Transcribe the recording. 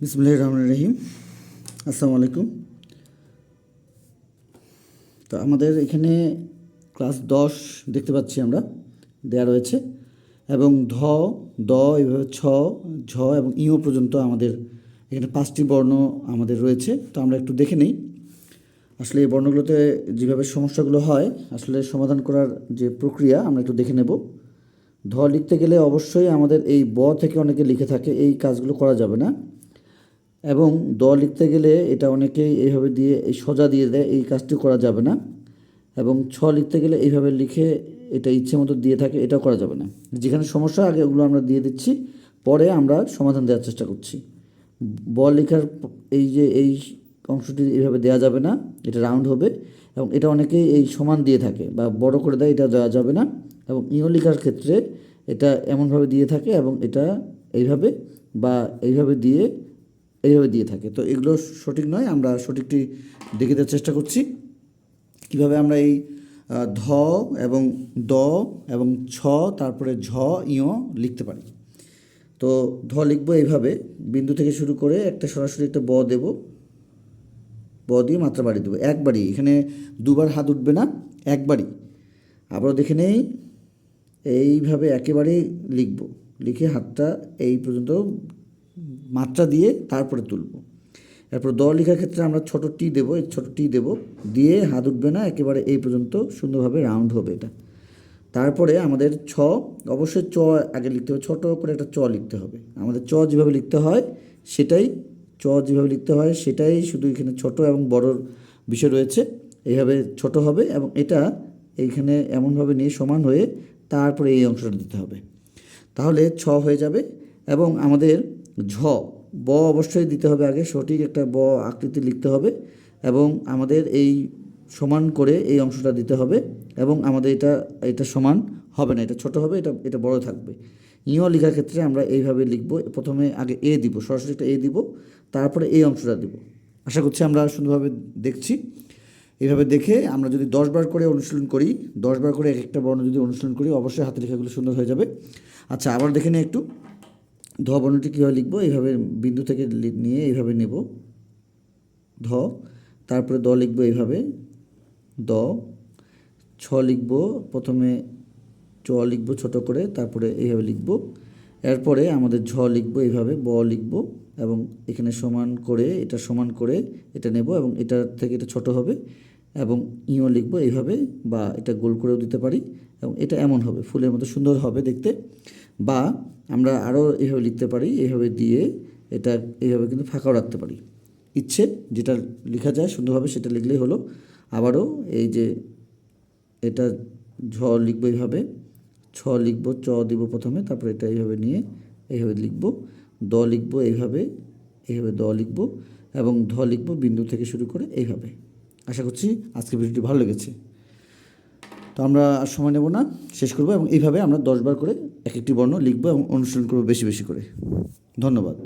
বিসমুল্লাহ রহমান রহিম। আসসালামু আলাইকুম। তো আমাদের এখানে ক্লাস দশ দেখতে পাচ্ছি আমরা। দেয়া রয়েছে। এবং ধ, দ, এইভাবে ছ, ঝ এবং ইও পর্যন্ত আমাদের এখানে পাঁচটি বর্ণ আমাদের রয়েছে। তো আমরা একটু দেখে নিই। আসলে এই বর্ণগুলোতে যেভাবে সমস্যাগুলো হয়, আসলে সমাধান করার যে প্রক্রিয়া, আমরা একটু দেখে নেব। ধ লিখতে গেলে অবশ্যই আমাদের এই ব থেকে অনেকে লিখে থাকে, এই কাজগুলো করা যাবে না। এবং দ লিখতে গেলে এটা অনেকেই এইভাবে দিয়ে, এই সোজা দিয়ে দেয়, এই কাজটি করা যাবে না। এবং ছ লিখতে গেলে এইভাবে লিখে এটা ইচ্ছে মতো দিয়ে থাকে, এটাও করা যাবে না। যেখানে সমস্যা, আগে ওগুলো আমরা দিয়ে দিচ্ছি, পরে আমরা সমাধান দেওয়ার চেষ্টা করছি। ব লেখার এই যে, এই অংশটি এইভাবে দেওয়া যাবে না, এটা রাউন্ড হবে। এবং এটা অনেকেই এই সমান দিয়ে থাকে বা বড় করে দেয়, এটা দেওয়া যাবে না। এবং ইও লেখার ক্ষেত্রে এটা এমনভাবে দিয়ে থাকে এবং এটা এইভাবে বা এইভাবে দিয়ে এইভাবে দিয়ে থাকে। তো এগুলো সঠিক নয়, আমরা সঠিকটি দেখে দেওয়ার চেষ্টা করছি। কীভাবে আমরা এই ধ এবং দ এবং ছ, তারপরে ঝ, ইয় লিখতে পারি। তো ধ লিখব এইভাবে, বিন্দু থেকে শুরু করে একটা সরাসরি একটা ব দেব। ব দিয়ে মাত্রা বাড়িয়ে দেবো, একবারই। এখানে দুবার হাত উঠবে না, একবারই। আবারও দেখে নেই, এইভাবে একেবারেই লিখব। লিখে হাতটা এই পর্যন্ত মাত্রা দিয়ে তারপরে তুলব। এরপর দ লেখার ক্ষেত্রে আমরা ছোট টি দেবো, এই ছোট টি দেবো, দিয়ে হাত উঠবে না, একেবারে এই পর্যন্ত সুন্দরভাবে রাউন্ড হবে এটা। তারপরে আমাদের ছ, অবশ্যই চ আগে লিখতে হবে, ছোট করে একটা চ লিখতে হবে। আমাদের চ যেভাবে লিখতে হয়, সেটাই, চ যেভাবে লিখতে হয়, সেটাই শুধু এখানে ছোট এবং বড়র বিষয় রয়েছে। এইভাবে ছোট হবে এবং এটা এইখানে এমনভাবে নিয়ে সমান হয়ে তারপরে এই অংশটা দিতে হবে। তাহলে ছ হয়ে যাবে এবং আমাদের ঝ, ব অবশ্যই দিতে হবে আগে, সঠিক একটা ব আকৃতি লিখতে হবে এবং আমাদের এই সমান করে এই অংশটা দিতে হবে এবং আমাদের এটা এটা সমান হবে না, এটা ছোট হবে, এটা এটা বড় থাকবে। ইও লেখার ক্ষেত্রে আমরা এইভাবে লিখব, প্রথমে আগে এ দিব, সরাসরি একটা এ দিব, তারপরে এই অংশটা দিব। আশা করছি আমরা সুন্দরভাবে দেখছি। এইভাবে দেখে আমরা যদি দশ বার করে অনুশীলন করি, দশ বার করে এক একটা বর্ণ যদি অনুশীলন করি, অবশ্যই হাতে লেখাগুলো সুন্দর হয়ে যাবে। আচ্ছা আবার দেখে নিই একটু। ধ বর্ণটি কীভাবে লিখব? এইভাবে বিন্দু থেকে নিয়ে এইভাবে নেব। ধ, তারপরে দ লিখব এইভাবে। দ, ছ লিখব, প্রথমে চ লিখব ছোট করে, তারপরে এইভাবে লিখব। এরপরে আমাদের ঝ লিখব এইভাবে, ব লিখব এবং এখানে সমান করে, এটা সমান করে এটা নেব এবং এটা থেকে এটা ছোট হবে এবং ইও লিখব এইভাবে বা এটা গোল করেও দিতে পারি এবং এটা এমন হবে, ফুলের মতো সুন্দর হবে দেখতে। বা আমরা আরও এইভাবে লিখতে পারি এইভাবে দিয়ে এটা এইভাবে কিন্তু ফাঁকাও রাখতে পারি। ইচ্ছে যেটা লেখা যায় সুন্দরভাবে সেটা লিখলেই হলো। আবারও এই যে এটা ঝ লিখব এইভাবে, ছ লিখব, চ দিব প্রথমে, তারপরে এটা এইভাবে নিয়ে এইভাবে লিখব, দ লিখব এইভাবে এইভাবে দ লিখব এবং ধ লিখব বিন্দু থেকে শুরু করে এইভাবে। আশা করছি আজকের ভিডিওটি ভালো লেগেছে। তো আমরা আর সময় নেব না, শেষ করব এবং এইভাবে আমরা দশবার করে এক একটি বর্ণ লিখব এবং অনুশীলন করব বেশি বেশি করে। ধন্যবাদ।